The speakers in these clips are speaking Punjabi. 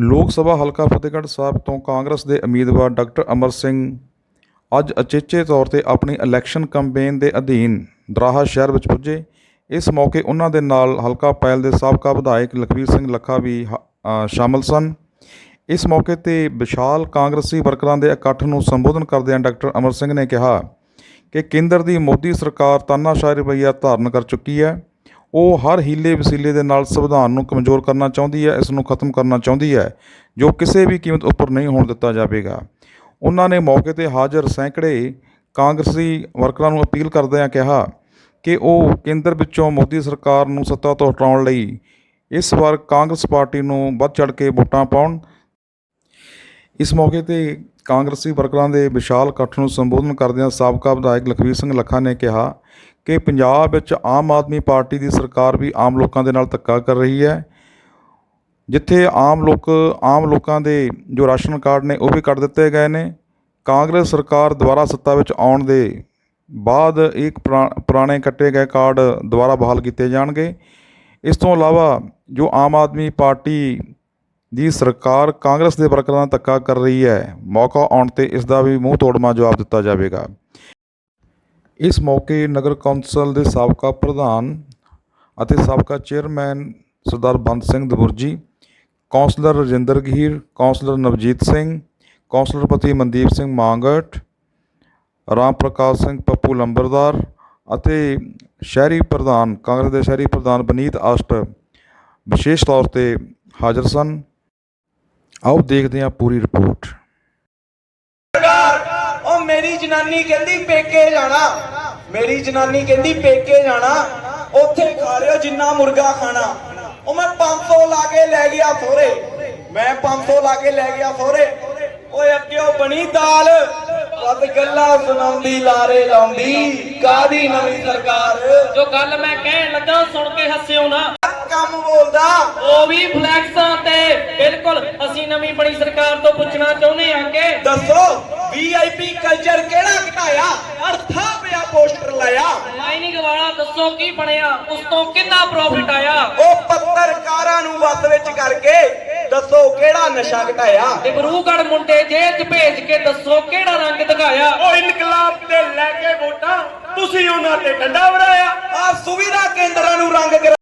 ਲੋਕ ਸਭਾ ਹਲਕਾ ਫਤਿਹਗੜ੍ਹ ਸਾਹਿਬ ਤੋਂ ਕਾਂਗਰਸ ਦੇ ਉਮੀਦਵਾਰ ਡਾਕਟਰ ਅਮਰ ਸਿੰਘ ਅੱਜ ਅਚੇਚੇ ਤੌਰ ਤੇ ਆਪਣੀ ਇਲੈਕਸ਼ਨ ਕੈਂਪੇਨ ਦੇ ਅਧੀਨ ਦਰਾਹਾ ਸ਼ਹਿਰ ਵਿੱਚ ਪੁੱਜੇ। ਇਸ ਮੌਕੇ ਉਹਨਾਂ ਦੇ ਨਾਲ ਹਲਕਾ ਪੈਲ ਦੇ ਸਾਬਕਾ ਵਿਧਾਇਕ ਲਖਵੀਰ ਸਿੰਘ ਲੱਖਾ ਵੀ ਹ- ਸ਼ਾਮਲ ਸਨ। ਇਸ ਮੌਕੇ ਤੇ ਵਿਸ਼ਾਲ ਕਾਂਗਰਸੀ ਵਰਕਰਾਂ ਦੇ ਇਕੱਠ ਨੂੰ ਸੰਬੋਧਨ ਕਰਦਿਆਂ ਡਾਕਟਰ ਅਮਰ ਸਿੰਘ ਨੇ ਕਿਹਾ ਕਿ ਕੇਂਦਰ ਦੀ ਮੋਦੀ ਸਰਕਾਰ ਤਾਨਾਸ਼ਾਹੀ ਰਵੱਈਆ ਧਾਰਨ ਕਰ ਚੁੱਕੀ ਹੈ। ਉਹ ਹਰ ਹੀਲੇ ਵਸੀਲੇ ਦੇ ਨਾਲ ਸੰਵਿਧਾਨ ਨੂੰ ਕਮਜ਼ੋਰ ਕਰਨਾ ਚਾਹੁੰਦੀ ਹੈ, ਇਸ ਨੂੰ ਖਤਮ ਕਰਨਾ ਚਾਹੁੰਦੀ ਹੈ, ਜੋ ਕਿਸੇ ਵੀ ਕੀਮਤ ਉੱਪਰ ਨਹੀਂ ਹੋਣ ਦਿੱਤਾ ਜਾਵੇਗਾ। ਉਹਨਾਂ ਨੇ ਮੌਕੇ ਤੇ ਹਾਜ਼ਰ ਸੈਂਕੜੇ ਕਾਂਗਰਸੀ ਵਰਕਰਾਂ ਨੂੰ ਅਪੀਲ ਕਰਦਿਆਂ ਕਿਹਾ ਕਿ ਉਹ ਕੇਂਦਰ ਵਿੱਚੋਂ ਮੋਦੀ ਸਰਕਾਰ ਨੂੰ ਸੱਤਾ ਤੋਂ ਹਟਾਉਣ ਲਈ ਇਸ ਵਾਰ ਕਾਂਗਰਸ ਪਾਰਟੀ ਨੂੰ ਵੱਧ ਚੜ ਕੇ ਵੋਟਾਂ ਪਾਉਣ। ਇਸ ਮੌਕੇ ਤੇ ਕਾਂਗਰਸੀ ਵਰਕਰਾਂ ਦੇ ਵਿਸ਼ਾਲ ਇਕੱਠ ਨੂੰ ਸੰਬੋਧਨ ਕਰਦਿਆਂ ਸਾਬਕਾ ਵਿਧਾਇਕ ਲਖਵੀਰ ਸਿੰਘ ਲੱਖਾ ਨੇ ਕਿਹਾ ਕਿ ਪੰਜਾਬ ਵਿੱਚ ਆਮ ਆਦਮੀ ਪਾਰਟੀ ਦੀ ਸਰਕਾਰ ਵੀ ਆਮ ਲੋਕਾਂ ਦੇ ਨਾਲ ਧੱਕਾ ਕਰ ਰਹੀ ਹੈ, ਜਿੱਥੇ ਆਮ ਲੋਕ, ਆਮ ਲੋਕਾਂ ਦੇ ਜੋ ਰਾਸ਼ਨ ਕਾਰਡ ਨੇ ਉਹ ਵੀ ਕੱਟ ਦਿੱਤੇ ਗਏ ਨੇ। ਕਾਂਗਰਸ ਸਰਕਾਰ ਦੁਬਾਰਾ ਸੱਤਾ ਵਿੱਚ ਆਉਣ ਦੇ ਬਾਅਦ ਇੱਕ ਪੁਰਾ- ਪੁਰਾਣੇ ਕੱਟੇ ਗਏ ਕਾਰਡ ਦੁਬਾਰਾ ਬਹਾਲ ਕੀਤੇ ਜਾਣਗੇ। ਇਸ ਤੋਂ ਇਲਾਵਾ ਜੋ ਆਮ ਆਦਮੀ ਪਾਰਟੀ ਦੀ ਸਰਕਾਰ ਕਾਂਗਰਸ ਦੇ ਵਰਕਰਾਂ ਨਾਲ ਧੱਕਾ ਕਰ ਰਹੀ ਹੈ, ਮੌਕਾ ਆਉਣ ਤੇ ਇਸ ਦਾ ਵੀ ਮੂੰਹ ਤੋੜਮਾ ਜਵਾਬ ਦਿੱਤਾ ਜਾਵੇਗਾ। ਇਸ ਮੌਕੇ ਨਗਰ ਕੌਂਸਲ ਦੇ ਸਾਬਕਾ ਪ੍ਰਧਾਨ ਅਤੇ ਸਾਬਕਾ ਚੇਅਰਮੈਨ ਸਰਦਾਰ ਬੰਦ ਸਿੰਘ ਦਬੁਰਜੀ, ਕੌਂਸਲਰ ਰਜਿੰਦਰ ਗਹੀਰ ਕੌਂਸਲਰ ਨਵਜੀਤ ਸਿੰਘ ਕੌਂਸਲਰਪਤੀ ਮਨਦੀਪ ਸਿੰਘ ਮਾਂਗਟ, ਰਾਮ ਪ੍ਰਕਾਸ਼ ਸਿੰਘ ਪੱਪੂ ਲੰਬਰਦਾਰ ਅਤੇ ਸ਼ਹਿਰੀ ਪ੍ਰਧਾਨ, ਕਾਂਗਰਸ ਦੇ ਸ਼ਹਿਰੀ ਪ੍ਰਧਾਨ ਬਨੀਤ ਆਸਟ ਵਿਸ਼ੇਸ਼ ਤੌਰ ਤੇ ਹਾਜ਼ਰ ਸਨ। ਆਓ ਦੇਖਦੇ ਹਾਂ ਪੂਰੀ ਰਿਪੋਰਟ। ਮੇਰੀ ਜਨਾਨੀ ਕਹਿੰਦੀ ਪੇਕੇ ਜਾਣਾ। ਮੇਰੀ ਜਨਾਨੀ ਕਹਿੰਦੀ ਪੇਕੇ ਜਾਣਾ। ਉੱਥੇ ਖਾ ਲਿਓ ਜਿੰਨਾ ਮੁਰਗਾ ਖਾਣਾ। ਉਹ ਮੈਂ 500 ਲਾ ਕੇ ਲੈ ਗਿਆ ਸੋਰੇ ਮੈਂ 500 ਲਾ ਕੇ ਲੈ ਗਿਆ ਸੋਰੇ ਓਏ ਅੱਗੇ ਉਹ ਬਣੀ ਦਾਲ। ਵੱਧ ਗੱਲਾਂ ਸੁਣਾਉਂਦੀ ਲਾਰੇ ਲਾਉਂਦੀ। ਕਾਦੀ ਨਵੀਂ ਸਰਕਾਰ? ਜੋ ਗੱਲ ਮੈਂ ਕਹਿਣ ਲੱਗਾ ਸੁਣ ਕੇ ਹੱਸਿਓ ਨਾ। ਕੰਮ ਬੋਲਦਾ। ਉਹ ਵੀ ਫਲੈਕਸਾਂ ਤੇ। ਬਿਲਕੁਲ ਅਸੀਂ ਨਵੀਂ ਬਣੀ ਸਰਕਾਰ ਤੋਂ ਪੁੱਛਣਾ ਚਾਹੁੰਦੇ ਹਾਂ ਕਿ ਦੱਸੋ। ਵੀਆਈਪੀ ਕਲਚਰ ਕਿਹੜਾ ਘਟਾਇਆ? ਅਰਥਾ ਪਿਆ ਪੋਸਟਰ ਲਾਇਆ। ਮਾਈਨਿੰਗ ਵਾਲਾ ਦੱਸੋ ਕੀ ਬਣਿਆ? ਉਸ ਤੋਂ ਕਿੰਨਾ ਪ੍ਰੋਫਿਟ ਆਇਆ? ਉਹ ਪੱਤਰਕਾਰਾਂ ਨੂੰ ਵੱਸ ਵਿੱਚ ਕਰਕੇ ਦੱਸੋ ਕਿਹੜਾ ਨਸ਼ਾ ਘਟਾਇਆ? ਡਿਬਰੂਗੜ੍ਹ ਮੁੰਡੇ ਜੇਲ੍ਹ 'ਚ ਭੇਜ ਕੇ ਦੱਸੋ ਕਿਹੜਾ ਰੰਗ ਦਿਖਾਇਆ? ਉਹ ਇਨਕਲਾਬ ਤੇ ਲੈ ਕੇ ਵੋਟਾਂ ਤੁਸੀਂ ਉਹਨਾਂ ਤੇ ਡੰਡਾ ਵੜਾਇਆ ਆ ਸੁਵਿਧਾ ਕੇਂਦਰਾਂ ਨੂੰ ਰੰਗ ਕਰਾ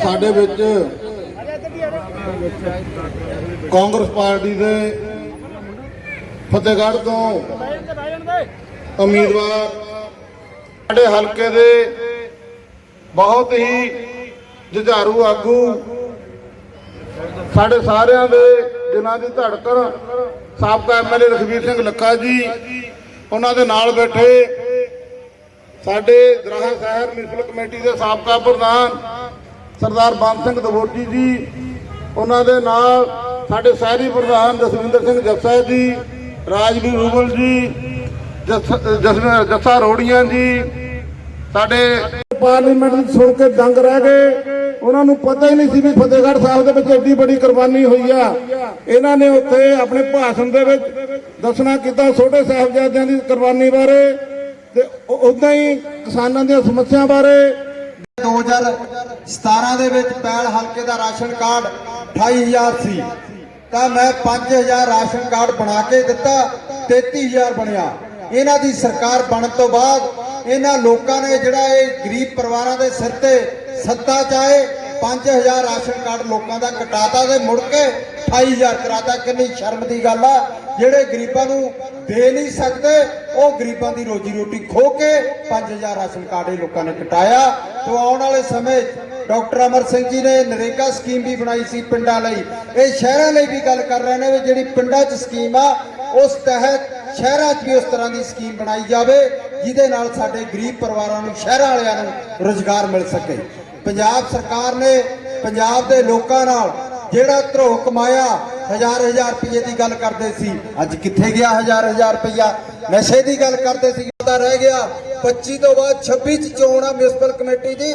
ਸਾਡੇ ਵਿੱਚ ਕਾਂਗਰਸ ਪਾਰਟੀ ਦੇ ਫਤਿਹਗੜ੍ਹ ਤੋਂ ਉਮੀਦਵਾਰ ਸਾਡੇ ਹਲਕੇ ਦੇ ਬਹੁਤ ਹੀ ਜੁਝਾਰੂ ਆਗੂ ਸਾਡੇ ਸਾਰਿਆਂ ਦੇ ਜਿਨ੍ਹਾਂ ਦੀ ਧੜਕਣ ਸਾਬਕਾ ਐਮਐਲਏ ਰਖਵੀਰ ਸਿੰਘ ਲੱਖਾ ਜੀ, ਉਹਨਾਂ ਦੇ ਨਾਲ ਬੈਠੇ ਸਾਡੇ ਦਰਾਹਾ ਸ਼ਹਿਰ ਮਿਊਨਿਸਪਲ ਕਮੇਟੀ ਦੇ ਸਾਬਕਾ ਪ੍ਰਧਾਨ ਸਰਦਾਰ ਬੰਦ ਸਿੰਘ ਦਵੋਜੀ ਜੀ, ਉਹਨਾਂ ਦੇ ਨਾਲ ਸਾਡੇ ਸ਼ਹਿਰੀ ਪ੍ਰਧਾਨ ਜਸਵਿੰਦਰ ਸਿੰਘ ਜੱਸਾ ਜੀ ਰਾਜਵੀਰ ਰੂਬਲ ਜੀ, ਜਸ- ਜੱਸਾ ਰੋੜੀਆਂ ਜੀ, ਸਾਡੇ ਪਾਰਲੀਮੈਂਟ ਵਿੱਚ ਸੁਣ ਕੇ ਦੰਗ ਰਹਿ ਗਏ। ਉਹਨਾਂ ਨੂੰ ਪਤਾ ਹੀ ਨਹੀਂ ਸੀ ਵੀ ਫਤਿਹਗੜ੍ਹ ਸਾਹਿਬ ਦੇ ਵਿੱਚ ਐਡੀ ਵੱਡੀ ਕੁਰਬਾਨੀ ਹੋਈ ਆ। ਇਹਨਾਂ ਨੇ ਉੱਥੇ ਆਪਣੇ ਭਾਸ਼ਣ ਦੇ ਵਿੱਚ ਦੱਸਣਾ ਕੀਤਾ ਛੋਟੇ ਸਾਹਿਬਜ਼ਾਦਿਆਂ ਦੀ ਕੁਰਬਾਨੀ ਬਾਰੇ ਤੇ ਉਦਾਂ ਹੀ ਕਿਸਾਨਾਂ ਦੀਆਂ ਸਮੱਸਿਆ ਬਾਰੇ 2017 ਦੇ ਵਿੱਚ ਪੈਲ ਹਲਕੇ ਦਾ ਰਾਸ਼ਨ ਕਾਰਡ 28000 ਸੀ। ਤਾਂ ਮੈਂ 5000 ਰਾਸ਼ਨ ਕਾਰਡ ਬਣਾ ਕੇ ਦਿੱਤਾ 33000 ਬਣਿਆ। ਇਹਨਾਂ ਦੀ ਸਰਕਾਰ ਬਣਨ ਤੋਂ ਬਾਅਦ ਇਹਨਾਂ ਲੋਕਾਂ ਨੇ ਜਿਹੜਾ ਇਹ ਗਰੀਬ ਪਰਿਵਾਰਾਂ ਦੇ ਸਿਰ ਤੇ ਸੱਤਾ ਚਾਏ 5000 ਰਾਸ਼ਨ ਕਾਰਡ ਲੋਕਾਂ ਦਾ ਕਟਾਤਾ ਤੇ ਮੁੜ ਕੇ 28000 ਕਰਾਤਾ, ਕਿੰਨੀ ਸ਼ਰਮ ਦੀ ਗੱਲ ਆ। ਜਿਹੜੇ ਗਰੀਬਾਂ ਨੂੰ ਦੇ ਨਹੀਂ ਸਕਦੇ, ਉਹ ਗਰੀਬਾਂ ਦੀ ਰੋਜੀ ਰੋਟੀ ਖੋ ਕੇ 5000 ਰਾਸ਼ਨ ਕਾਰਡ ਇਹ ਲੋਕਾਂ ਨੇ ਕਟਾਇਆ। ਤੋਂ ਆਉਣ ਵਾਲੇ ਸਮੇਂ ਡਾਕਟਰ ਅਮਰ ਸਿੰਘ ਜੀ ਨੇ ਨਰੇਗਾ ਸਕੀਮ ਵੀ ਬਣਾਈ ਸੀ ਪਿੰਡਾਂ ਲਈ। ਇਹ ਸ਼ਹਿਰਾਂ ਲਈ ਵੀ ਗੱਲ ਕਰ ਰਹੇ ਨੇ ਵੀ ਜਿਹੜੀ ਪਿੰਡਾਂ 'ਚ ਸਕੀਮ ਆ, ਉਸ ਤਹਿਤ ਸ਼ਹਿਰਾਂ 'ਚ ਵੀ ਉਸ ਤਰ੍ਹਾਂ ਦੀ ਸਕੀਮ ਬਣਾਈ ਜਾਵੇ, ਜਿਹਦੇ ਨਾਲ ਸਾਡੇ ਗਰੀਬ ਪਰਿਵਾਰਾਂ ਨੂੰ, ਸ਼ਹਿਰਾਂ ਵਾਲਿਆਂ ਨੂੰ ਰੋਜ਼ਗਾਰ ਮਿਲ ਸਕੇ। ਪੰਜਾਬ ਸਰਕਾਰ ਨੇ ਪੰਜਾਬ ਦੇ ਲੋਕਾਂ ਨਾਲ ਜਿਹੜਾ ਧਰੋ ਕਮਾਇਆ, ਹਜ਼ਾਰ ਹਜ਼ਾਰ ਰੁਪਏ ਦੀ ਗੱਲ ਕਰਦੇ ਸੀ, ਅੱਜ ਕਿੱਥੇ ਗਿਆ ਹਜ਼ਾਰ ਹਜ਼ਾਰ ਰੁਪਇਆ ਨਸ਼ੇ ਦੀ ਗੱਲ ਕਰਦੇ ਸੀ, ਉਹਦਾ ਰਹਿ ਗਿਆ। 25 ਤੋਂ ਬਾਅਦ 26 ਚ ਚੋਣ ਆ ਮਿਊਨਿਸਪਲ ਕਮੇਟੀ ਦੀ।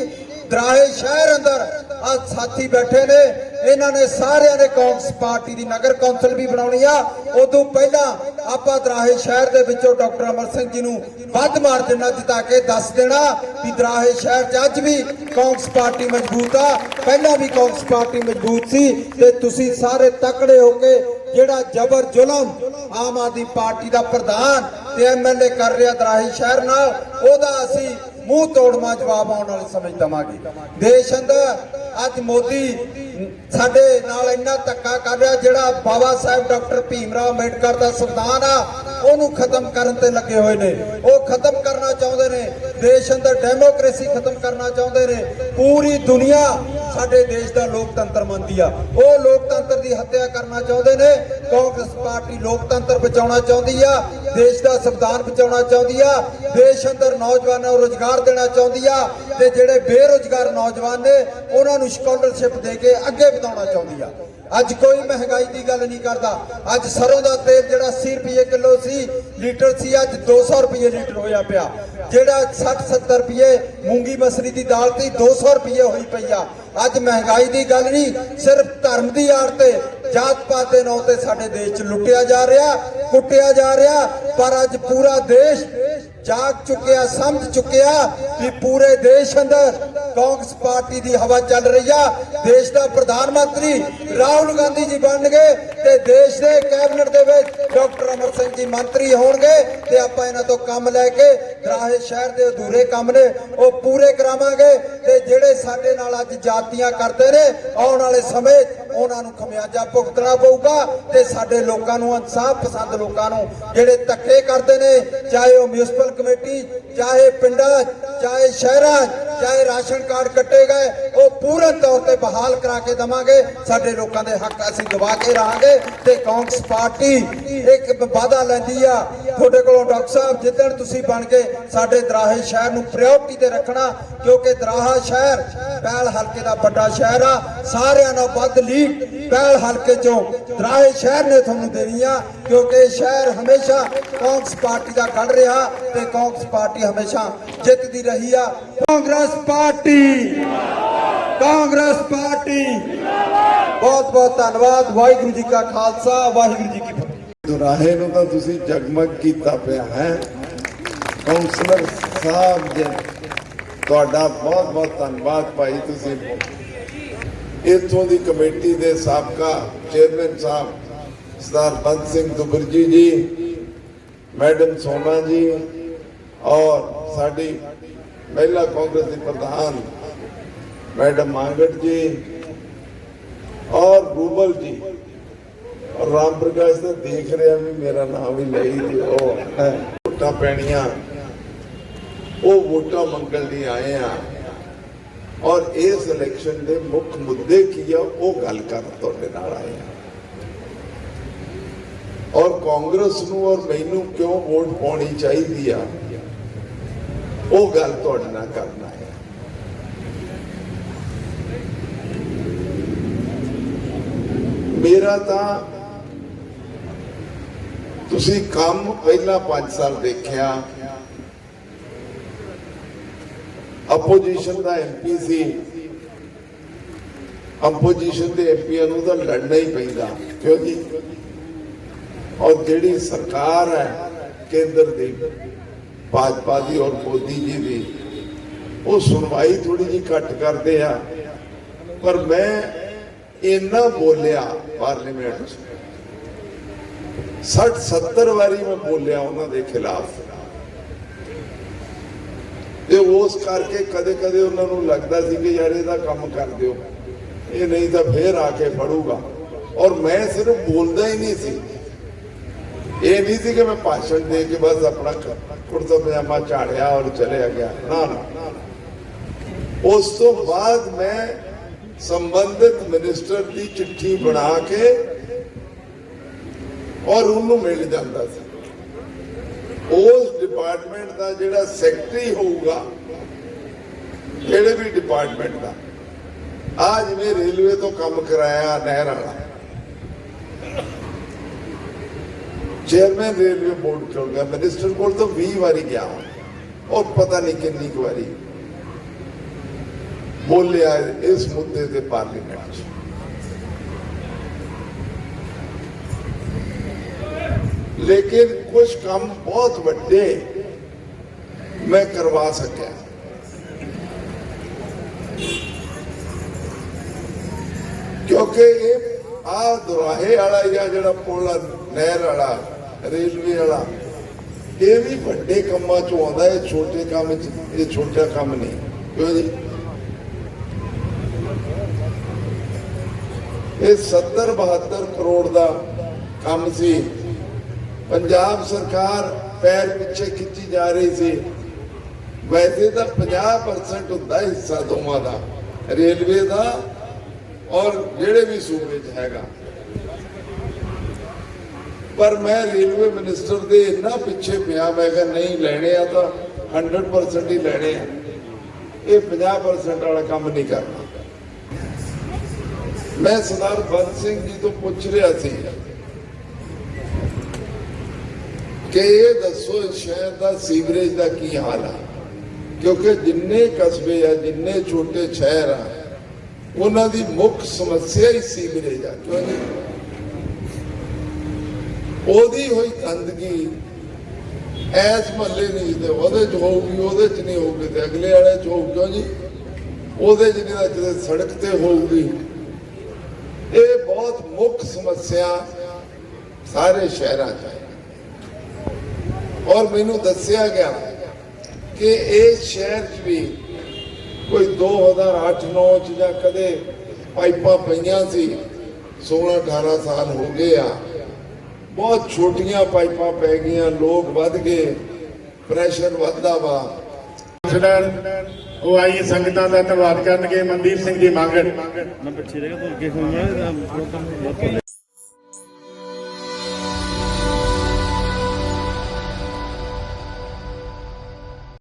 ਦਰਾਹੇ ਸ਼ਹਿਰ ਅੰਦਰ ਆ ਸਾਥੀ ਬੈਠੇ ਨੇ। ਇਹਨਾਂ ਨੇ ਸਾਰਿਆਂ ਨੇ ਕਾਂਗਰਸ ਪਾਰਟੀ ਦੀ ਨਗਰ ਕੌਂਸਲ ਵੀ ਬਣਾਉਣੀ ਆ। ਉਦੋਂ ਪਹਿਲਾਂ ਆਪਾਂ ਦਰਾਹੇ ਸ਼ਹਿਰ ਦੇ ਵਿੱਚੋਂ ਡਾਕਟਰ ਅਮਰ ਸਿੰਘ ਜੀ ਨੂੰ ਵੱਧ ਮਾਰਜਨ ਨਾਲ ਜਿਤਾ ਕੇ ਦੱਸ ਦੇਣਾ ਵੀ ਦਰਾਹੇ ਸ਼ਹਿਰ 'ਚ ਅੱਜ ਵੀ ਕਾਂਗਰਸ ਪਾਰਟੀ ਮਜ਼ਬੂਤ ਆ। ਪਹਿਲਾਂ ਵੀ ਕਾਂਗਰਸ ਪਾਰਟੀ ਮਜ਼ਬੂਤ ਸੀ ਤੇ ਤੁਸੀਂ ਸਾਰੇ ਤਕੜੇ ਹੋ ਕੇ ਜਿਹੜਾ ਜ਼ਬਰ ਜ਼ੁਲਮ ਆਮ ਆਦਮੀ ਪਾਰਟੀ ਦਾ ਪ੍ਰਧਾਨ ਤੇ ਐਮਐਲਏ ਕਰ ਰਿਹਾ ਦਰਾਹੀ ਸ਼ਹਿਰ ਨਾਲ, ਉਹਦਾ ਅਸੀਂ ਮੂੰਹ ਤੋੜਮਾ ਜਵਾਬ ਆਉਣ ਵਾਲੇ ਸਮੇਂ ਦਵਾਂਗੇ। ਦੇਸ਼ ਅੰਦਰ ਅੱਜ ਮੋਦੀ ਸਾਡੇ ਨਾਲ ਇੰਨਾ ਧੱਕਾ ਕਰ ਰਿਹਾ ਜਿਹੜਾ ਬਾਬਾ ਸਾਹਿਬ ਡਾਕਟਰ ਭੀਮ ਰਾਓ ਅੰਬੇਡਕਰ ਦਾ ਸੰਵਿਧਾਨ ਆ, ਉਹਨੂੰ ਖਤਮ ਕਰਨ ਤੇ ਲੱਗੇ ਹੋਏ ਨੇ। ਉਹ ਖਤਮ ਕਰਨਾ ਚਾਹੁੰਦੇ ਨੇ। ਦੇਸ਼ ਅੰਦਰ ਡੈਮੋਕ੍ਰੇਸੀ ਖਤਮ ਕਰਨਾ ਚਾਹੁੰਦੇ ਨੇ। ਪੂਰੀ ਦੁਨੀਆ ਸਾਡੇ ਦੇਸ਼ ਦਾ ਲੋਕਤੰਤਰ ਮੰਨਦੀ ਆ। ਉਹ ਲੋਕਤੰਤਰ ਦੀ ਹੱਤਿਆ ਕਰਨਾ ਚਾਹੁੰਦੇ ਨੇ, ਕਾਂਗਰਸ ਪਾਰਟੀ ਲੋਕਤੰਤਰ ਬਚਾਉਣਾ ਚਾਹੁੰਦੀ ਆ, ਦੇਸ਼ ਦਾ ਸੰਵਿਧਾਨ ਬਚਾਉਣਾ ਚਾਹੁੰਦੀ ਆ, ਦੇਸ਼ ਅੰਦਰ ਨੌਜਵਾਨਾਂ ਨੂੰ ਰੋਜ਼ਗਾਰ ਦੇਣਾ ਚਾਹੁੰਦੀ ਆ ਤੇ ਜਿਹੜੇ ਬੇਰੋਜ਼ਗਾਰ ਨੌਜਵਾਨ ਨੇ, ਉਹਨਾਂ ਨੂੰ ਸਕਾਲਰਸ਼ਿਪ ਦੇ ਕੇ ਅੱਗੇ ਵਧਾਉਣਾ ਚਾਹੁੰਦੀ ਆ। ਅੱਜ ਕੋਈ ਮਹਿੰਗਾਈ ਦੀ ਗੱਲ ਨਹੀਂ ਕਰਦਾ। ਅੱਜ ਸਰੋਂ ਦਾ ਤੇਲ ਜਿਹੜਾ 80 ਰੁਪਏ ਕਿਲੋ ਸੀ, ਲੀਟਰ ਸੀ, ਅੱਜ 200 ਰੁਪਏ ਲੀਟਰ ਹੋਇਆ ਪਿਆ। ਜਿਹੜਾ 60 70 ਰੁਪਏ ਮੂੰਗੀ ਮਸਰੀ ਦੀ ਦਾਲ ਤੇ 200 ਰੁਪਏ ਹੋਈ ਪਈ ਆ। ਅੱਜ ਮਹਿੰਗਾਈ ਦੀ ਗੱਲ ਨਹੀਂ, ਸਿਰਫ ਧਰਮ ਦੀ ਆੜ ਤੇ, ਜਾਤ ਪਾਤ ਦੇ ਨਾਂ ਤੇ ਸਾਡੇ ਦੇਸ਼ 'ਚ ਲੁੱਟਿਆ ਜਾ ਰਿਹਾ, ਕੁੱਟਿਆ ਜਾ ਰਿਹਾ, ਪਰ ਅੱਜ ਪੂਰਾ ਦੇਸ਼ ਜਾਗ ਚੁੱਕਿਆ, ਸਮਝ ਚੁੱਕਿਆ ਕਿ ਪੂਰੇ ਦੇਸ਼ ਅੰਦਰ ਕਾਂਗਰਸ ਪਾਰਟੀ ਦੀ ਹਵਾ ਚੱਲ ਰਹੀ ਆ। ਦੇਸ਼ ਦਾ ਪ੍ਰਧਾਨ ਮੰਤਰੀ ਰਾਹੁਲ ਗਾਂਧੀ ਜੀ ਬਣਨਗੇ ਤੇ ਦੇਸ਼ ਦੇ ਕੈਬਨਿਟ ਦੇ ਵਿੱਚ ਡਾਕਟਰ ਅਮਰ ਸਿੰਘ ਜੀ ਮੰਤਰੀ ਹੋਣਗੇ ਤੇ ਆਪਾਂ ਇਹਨਾਂ ਤੋਂ ਕੰਮ ਲੈ ਕੇ ਦਰਾਹੇ ਸ਼ਹਿਰ ਦੇ ਅਧੂਰੇ ਕੰਮ ਨੇ, ਉਹ ਪੂਰੇ ਕਰਾਵਾਂਗੇ ਤੇ ਜਿਹੜੇ ਸਾਡੇ ਨਾਲ ਅੱਜ ਜਾਤੀਆਂ ਕਰਦੇ ਨੇ, ਆਉਣ ਵਾਲੇ ਸਮੇਂ ਉਹਨਾਂ ਨੂੰ ਖਮਿਆਜਾ ਭੁਗਤਣਾ ਪਊਗਾ ਤੇ ਸਾਡੇ ਲੋਕਾਂ ਨੂੰ ਇਨਸਾਫ ਪਸੰਦ ਲੋਕਾਂ ਨੂੰ ਜਿਹੜੇ ਧੱਕੇ ਕਰਦੇ ਨੇ, ਚਾਹੇ ਉਹ ਮਿਊਨਿਸਪਲ ਕਮੇਟੀ, ਚਾਹੇ ਪਿੰਡਾਂ, ਚਾਹੇ ਸ਼ਹਿਰਾਂ, ਚਾਹੇ ਰਾਸ਼ਨ ਕਾਰਡ ਕੱਟੇ ਗਏ, ਉਹ ਪੂਰਨ ਤੌਰ ਤੇ ਬਹਾਲ ਕਰਾ ਕੇ ਦਵਾਂਗੇ। ਸਾਡੇ ਲੋਕਾਂ ਦੇ ਹੱਕ ਅਸੀਂ ਦਵਾ ਕੇ ਰਹਾਂਗੇ ਤੇ ਕਾਂਗਰਸ ਪਾਰਟੀ ਇੱਕ ਵਾਅਦਾ ਲੈਂਦੀ ਆ। ਤੁਹਾਡੇ ਕੋਲੋਂ ਡਾਕਟਰ ਸਾਹਿਬ ਜਿੱਦਣ ਤੁਸੀਂ ਬਣ ਕੇ ਸਾਡੇ ਦਰਾਹੇ ਸ਼ਹਿਰ ਨੂੰ ਪ੍ਰਾਇੋਰਟੀ ਤੇ ਰੱਖਣਾ, ਕਿਉਂਕਿ ਦਰਾਹਾ ਸ਼ਹਿਰ ਪਹਿਲ ਹਲਕੇ ਦਾ ਵੱਡਾ ਸ਼ਹਿਰ ਆ, ਸਾਰਿਆਂ ਨਾਲੋਂ ਵੱਧ ਲੀਡ ਪਹਿਲ ਹਲਕੇ ਚੋਂ ਦਰਾਹੇ ਸ਼ਹਿਰ ਨੇ ਤੁਹਾਨੂੰ ਦੇਣੀ ਆ। ਕਿਉਂਕਿ ਸ਼ਹਿਰ ਹਮੇਸ਼ਾ ਕਾਂਗਰਸ ਪਾਰਟੀ ਦਾ ਖੜ ਰਿਹਾ ਤੇ ਕਾਂਗਰਸ ਪਾਰਟੀ ਹਮੇਸ਼ਾ ਜਿੱਤਦੀ ਰਹੀ ਆ। ਕਾਂਗਰਸ ਪਾਰਟੀ! ਕਾਂਗਰਸ ਪਾਰਟੀ! ਬਹੁਤ ਬਹੁਤ ਧੰਨਵਾਦ। ਵਾਹਿਗੁਰੂ ਜੀ ਕਾ ਖਾਲਸਾ, ਵਾਹਿਗੁਰੂ ਜੀ ਕੀ ਫਤਿਹ। ਦੁਰਾਹੇ ਨੂੰ ਤਾਂ ਤੁਸੀਂ ਜਗਮਗ ਕੀਤਾ ਪਿਆ ਹੈ। ਕਾਉਂਸਲਰ ਸਾਹਿਬ ਜੀ, ਤੁਹਾਡਾ ਬਹੁਤ ਬਹੁਤ ਧੰਨਵਾਦ ਭਾਈ ਤੁਸੀਂ। ਇੱਥੋਂ ਦੀ ਕਮੇਟੀ ਦੇ ਸਾਬਕਾ ਚੇਅਰਮੈਨ ਸਾਹਿਬ ਸਰਦਾਰ ਬੰਦ ਸਿੰਘ ਦੁਬਰਜੀ ਜੀ, ਮੈਡਮ ਸੋਨਾ ਜੀ ਔਰ ਸਾਡੀ ਮਹਿਲਾ ਕਾਂਗਰਸ ਦੀ ਪ੍ਰਧਾਨ ਮੈਡਮ ਮਾਂਗਟ ਜੀ ਔਰ ਰੂਬਲ ਜੀ। ਔਰ ਰਾਮ ਪ੍ਰਕਾਸ਼ ਤਾਂ ਦੇਖ ਰਿਹਾ ਵੀ ਮੇਰਾ ਨਾਮ ਹੀ ਲਈ ਤੇ ਉਹ ਹੈ ਵੋਟਾਂ ਪੈਣੀਆਂ। ਉਹ ਵੋਟਾਂ ਮੰਗਣ ਲਈ ਆਏ ਆ। ਔਰ ਇਸ ਇਲੈਕਸ਼ਨ ਦੇ ਮੁੱਖ ਮੁੱਦੇ ਕੀ ਆ, ਉਹ ਗੱਲ ਕਰਨ ਤੁਹਾਡੇ ਨਾਲ ਆਏ ਆ। ਕਾਂਗਰਸ ਨੂੰ ਔਰ ਮੈਨੂੰ ਕਿਉਂ ਵੋਟ ਪਾਉਣੀ ਚਾਹੀਦੀ ਆ? ਉਹ ਗੱਲ ਤੁਹਾਡੇ ਨਾਲ ਕਰਨਾ ਹੈ ਮੇਰਾ ਤਾਂ ਤੁਸੀਂ ਕੰਮ ਪਹਿਲਾਂ 5 ਸਾਲ ਦੇਖਿਆ। ਆਪੋਜੀਸ਼ਨ ਦਾ ਐਮਪੀ ਸੀ। ਆਪੋਜੀਸ਼ਨ ਦੇ ਐਮਪੀਆਂ ਨੂੰ ਤਾਂ ਲੜਨਾ ਹੀ ਪੈਂਦਾ। ਕਿਉਂਕਿ ਔਰ ਜਿਹੜੀ ਸਰਕਾਰ ਹੈ, ਕੇਂਦਰ ਦੀ, ਭਾਜਪਾ ਦੀ ਔਰ ਮੋਦੀ ਜੀ ਦੀ, ਉਹ ਸੁਣਵਾਈ ਥੋੜੀ ਜੀ ਘੱਟ ਕਰਦੇ ਆ। ਪਰ ਮੈਂ ਇੰਨਾ ਬੋਲਿਆ ਪਾਰਲੀਮੈਂਟ 'ਚ 60 70 ਵਾਰੀ ਮੈਂ ਬੋਲਿਆ ਉਹਨਾਂ ਦੇ ਖਿਲਾਫ। ਤੇ ਉਸ ਕਰਕੇ ਕਦੇ ਕਦੇ ਉਹਨਾਂ ਨੂੰ ਲੱਗਦਾ ਸੀ ਕਿ ਯਾਰ ਇਹਦਾ ਕੰਮ ਕਰ ਦਿਓ, ਇਹ ਨਹੀਂ ਤਾਂ ਫੇਰ ਆ ਕੇ ਫੜੂਗਾ। ਔਰ ਮੈਂ ਸਿਰਫ ਬੋਲਦਾ ਹੀ ਨਹੀਂ ਸੀ। ਇਹ ਨਹੀਂ ਸੀ ਕਿ ਮੈਂ ਭਾਸ਼ਣ ਦੇ ਕੇ ਬਸ ਆਪਣਾ ਕੁੜਤਾ ਪਜਾਮਾ ਝਾੜਿਆ ਔਰ ਚਲਿਆ ਗਿਆ। ਨਾ ਨਾ। ਉਸ ਤੋਂ ਬਾਅਦ ਮੈਂ ਸੰਬੰਧਿਤ ਮਿਨਿਸਟਰ ਦੀ ਚਿੱਠੀ ਬਣਾ ਕੇ ਔਰ ਉਹਨੂੰ ਮਿਲ ਜਾਂਦਾ ਸੀ। ਉਸ ਡਿਪਾਰਟਮੈਂਟ ਦਾ ਜਿਹੜਾ ਸੈਕਟਰੀ ਹੋਊਗਾ, ਜਿਹੜੇ ਵੀ ਡਿਪਾਰਟਮੈਂਟ ਦਾ, ਆ ਜਿਵੇਂ ਰੇਲਵੇ ਤੋਂ ਕੰਮ ਕਰਾਇਆ ਨਹਿਰ ਵਾਲਾ। ਚੇਅਰਮੈਨ ਰੇਲਵੇ ਬੋਰਡ ਕੋਲ ਗਿਆ ਮਿਨਿਸਟਰ ਕੋਲ ਤਾਂ 20 ਵਾਰੀ ਗਿਆ ਔਰ ਪਤਾ ਨਹੀਂ ਕਿੰਨੀ ਕੁ ਵਾਰੀ ਬੋਲਿਆ ਇਸ ਮੁੱਦੇ ਤੇ ਪਾਰਲੀਮੈਂਟ 'ਚ ਲੇਕਿਨ ਕੁਝ ਕੰਮ ਬਹੁਤ ਵੱਡੇ ਮੈਂ ਕਰਵਾ ਸਕਿਆ ਕਿਉਂਕਿ ਇਹ ਆ ਦੁਰਾਹੇ ਵਾਲਾ ਜਿਹੜਾ ਪੁਲ ਨਹਿਰ ਵਾਲਾ ਰੇਲਵੇ ਵਾਲਾ। ਇਹ ਵੀ ਵੱਡੇ ਕੰਮਾਂ ਚੋਂ ਆਉਂਦਾ, ਇਹ ਛੋਟੇ ਕੰਮ ਚ, ਇਹ ਛੋਟਾ ਕੰਮ ਨਹੀਂ। ਇਹ 70 72 ਕਰੋੜ ਦਾ ਕੰਮ ਸੀ। ਪੰਜਾਬ ਸਰਕਾਰ ਪੈਰ ਪਿੱਛੇ ਖਿੱਚੀ ਜਾ ਰਹੀ ਸੀ। ਵੈਸੇ ਤਾਂ 50% ਹੁੰਦਾ ਹਿੱਸਾ ਦੋਵਾਂ ਦਾ, ਰੇਲਵੇ ਦਾ ਔਰ ਜਿਹੜੇ ਵੀ ਸੂਬੇ 'ਚ ਹੈਗਾ। ਪਰ ਮੈਂ ਰੇਲਵੇ ਮਿਨਿਸਟਰ ਦੇ ਇੰਨਾ ਪਿੱਛੇ ਪਿਆ, ਮੈਂ ਕਿਹਾ ਨਹੀਂ, ਲੈਣੇ ਆ ਤਾਂ 100% ਹੀ ਲੈਣੇ ਆ। ਇਹ 50% ਵਾਲਾ ਕੰਮ ਨਹੀਂ ਕਰਨਾ। ਮੈਂ ਸਰਦਾਰ ਬੰਦ ਸਿੰਘ ਜੀ ਤੋਂ ਪੁੱਛ ਰਿਹਾ ਸੀ ਕਿ ਇਹ ਦੱਸੋ ਇਸ ਸ਼ਹਿਰ ਦਾ ਸੀਵਰੇਜ ਦਾ ਕੀ ਹਾਲ ਆ? ਕਿਉਂਕਿ ਜਿੰਨੇ ਕਸਬੇ ਆ, ਜਿੰਨੇ ਛੋਟੇ ਸ਼ਹਿਰ ਆ, ਉਹਨਾਂ ਦੀ ਮੁੱਖ ਸਮੱਸਿਆ ਹੀ ਸੀਵਰੇਜ ਆ। ਕਿਉਂਕਿ ਉਹਦੀ ਹੋਈ ਗੰਦਗੀ। ਐਸ ਮਹੱਲੇ ਨਹੀਂ ਤੇ ਉਹਦੇ ਚ ਹੋਊਗੀ, ਉਹਦੇ ਚ ਨਹੀਂ ਹੋਊਗੀ ਤੇ ਅਗਲੇ ਵਾਲੇ ਚ ਹੋਊ ਜੀ? ਉਹਦੇ ਚ ਨਹੀਂ ਤਾਂ ਸੜਕ ਤੇ ਹੋਊਗੀ। ਇਹ ਬਹੁਤ ਮੁੱਖ ਸਮੱਸਿਆ ਸਾਰੇ ਸ਼ਹਿਰਾਂ 'ਚ ਹੈ ਔਰ ਮੈਨੂੰ ਦੱਸਿਆ ਗਿਆ ਕਿ ਇਹ ਸ਼ਹਿਰ 'ਚ ਵੀ ਕੋਈ 2008-9 ਚ ਜਾਂ ਕਦੇ ਪਾਈਪਾਂ ਪਈਆਂ ਸੀ 16-18 ਸਾਲ ਹੋ ਗਏ ਆ। ਬਹੁਤ ਛੋਟੀਆਂ ਪਾਈਪਾਂ ਪੈ ਗਈਆਂ ਲੋਕ ਵੱਧ ਗਏ ਪ੍ਰੈਸ਼ਰ ਵੱਧਦਾ ਵਾ। ਪ੍ਰੈਜ਼ੀਡੈਂਟ ਉਹ ਆਈ ਸੰਗਤਾਂ ਦਾ ਧੰਨਵਾਦ ਕਰਨਗੇ ਮਨਦੀਪ ਸਿੰਘ ਜੀ ਮੰਗਣ